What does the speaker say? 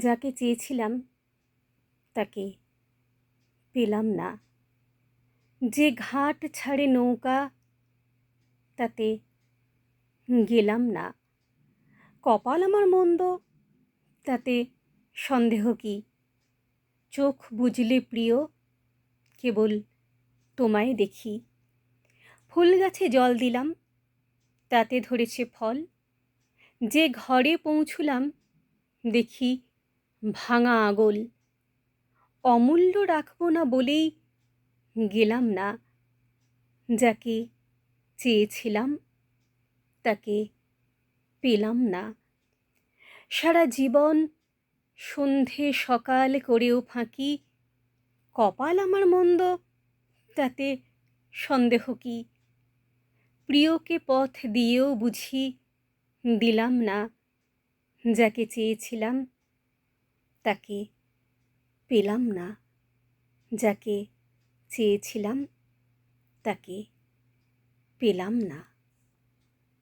যাকে চেয়েছিলাম তাকে পেলাম না। যে ঘাট ছাড়ে নৌকা, তাতে গেলাম না। কপাল আমার মন্দ, তাতে সন্দেহ কি? চোখ বুঝলে প্রিয়, কেবল তোমায় দেখি। ফুল গাছে জল দিলাম, তাতে ধরেছে ফল। যে ঘরে পৌঁছুলাম, দেখি ভাঙা আগল। অমূল্য রাখব না বলেই গেলাম না। যাকে চেয়েছিলাম, তাকে পেলাম না। সারা জীবন সন্ধে সকাল করেও ফাঁকি, কপাল আমার মন্দ, তাতে সন্দেহ কি? প্রিয়কে পথ দিয়েও বুঝি দিলাম না। যাকে চেয়েছিলাম তাকে পেলাম না। যাকে চেয়েছিলাম তাকে পেলাম না।